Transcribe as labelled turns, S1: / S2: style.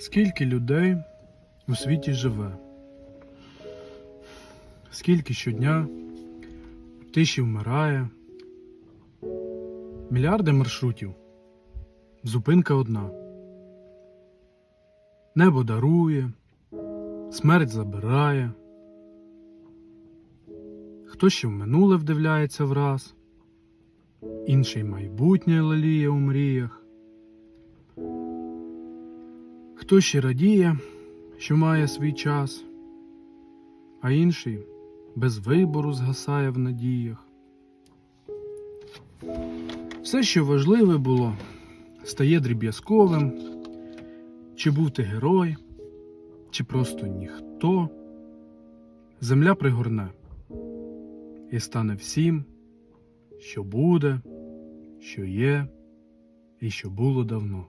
S1: Скільки людей у світі живе? Скільки щодня тиші вмирає? Мільярди маршрутів. Зупинка одна. Небо дарує, смерть забирає. Хто ще в минуле вдивляється враз, інший майбутнє леліє у мріях. Хто ще радіє, що має свій час, а інший без вибору згасає в надіях. Все, що важливе було, стає дріб'язковим, чи був ти герой, чи просто ніхто. Земля пригорне і стане всім, що буде, що є і що було давно.